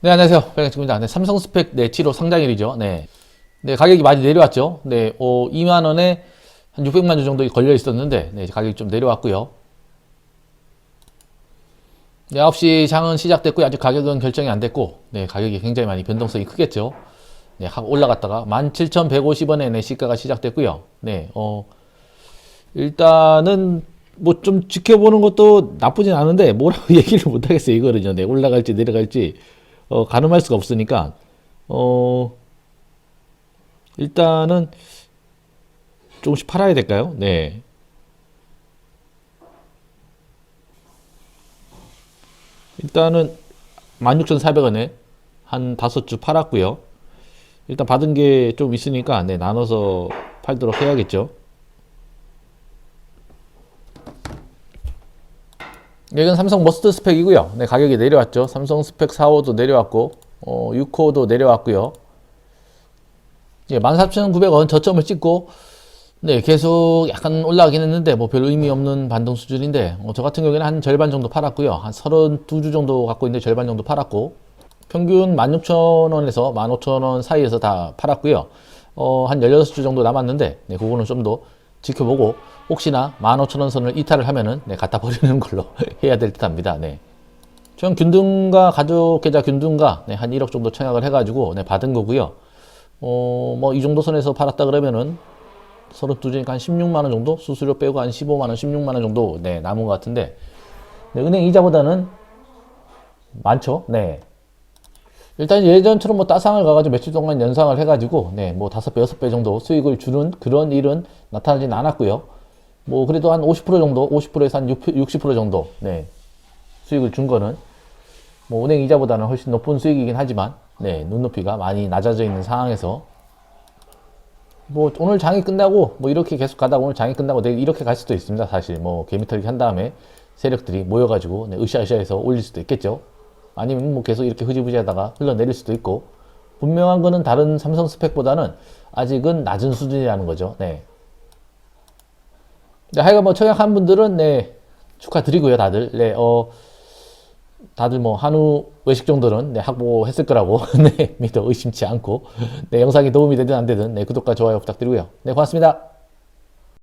네, 안녕하세요. 백현입니다. 네, 삼성 스펙 네, 7호 상장일이죠. 네. 네, 가격이 많이 내려왔죠. 네, 어, 2만 원에 한 600만 주 정도 걸려 있었는데, 네, 가격이 좀 내려왔고요. 네, 9시 장은 시작됐고, 아직 가격은 결정이 안 됐고, 네, 가격이 굉장히 많이 변동성이 크겠죠. 네, 확 올라갔다가 17,150원에 네, 시가가 시작됐고요. 네, 어, 일단은 뭐 좀 지켜보는 것도 나쁘진 않은데 뭐라고 얘기를 못 하겠어요 이거는요. 네, 올라갈지 내려갈지 어, 가늠할 수가 없으니까 어 일단은 조금씩 팔아야 될까요? 네. 일단은 16,400원에 한 다섯 주 팔았고요. 일단 받은 게 좀 있으니까 네, 나눠서 팔도록 해야겠죠. 이건 삼성 머스트 스펙이고요. 네, 가격이 내려왔죠. 삼성 스펙 4호도 내려왔고, 어, 6호도 내려왔고요. 예, 14,900원 저점을 찍고, 네, 계속 약간 올라가긴 했는데, 뭐별 의미 없는 반등 수준인데, 어, 저 같은 경우에는 한 절반 정도 팔았고요. 한 32주 정도 갖고 있는데 절반 정도 팔았고, 평균 16,000원에서 15,000원 사이에서 다 팔았고요. 어, 한 16주 정도 남았는데, 네, 그거는 좀 더 지켜보고, 혹시나 15,000원 선을 이탈을 하면은, 네, 갖다 버리는 걸로 해야 될 듯 합니다. 네. 전 균등가, 가족 계좌 균등가, 네, 한 1억 정도 청약을 해 가지고, 네, 받은 거고요. 어, 뭐, 이 정도 선에서 팔았다 그러면은, 32주니까 한 16만 원 정도? 수수료 빼고 한 15만 원, 16만 원 정도, 네, 남은 것 같은데, 네, 은행 이자보다는 많죠? 네. 일단 예전처럼 뭐 따상을 가가지고 며칠 동안 연상을 해가지고 네뭐 다섯 배 여섯 배 정도 수익을 주는 그런 일은 나타나진 않았고요. 뭐 그래도 한 50% 정도 50%에서 한 60% 정도 네 수익을 준 거는 뭐 은행 이자보다는 훨씬 높은 수익이긴 하지만 네 눈높이가 많이 낮아져 있는 상황에서 뭐 오늘 장이 끝나고 뭐 이렇게 계속 가다가 오늘 장이 끝나고 내일 이렇게 갈 수도 있습니다 사실 뭐 개미털기 한 다음에 세력들이 모여가지고 네, 으쌰으쌰해서 올릴 수도 있겠죠. 아니면 뭐 계속 이렇게 흐지부지 하다가 흘러내릴 수도 있고 분명한 거는 다른 삼성 스펙보다는 아직은 낮은 수준이라는 거죠. 네. 네, 하여간 뭐 청약한 분들은 네 축하드리고요, 다들. 네, 어 다들 뭐 한우 외식 정도는 네, 확보했을 거라고 네, 믿어 의심치 않고 네, 영상이 도움이 되든 안 되든 네, 구독과 좋아요 부탁드리고요. 네, 고맙습니다.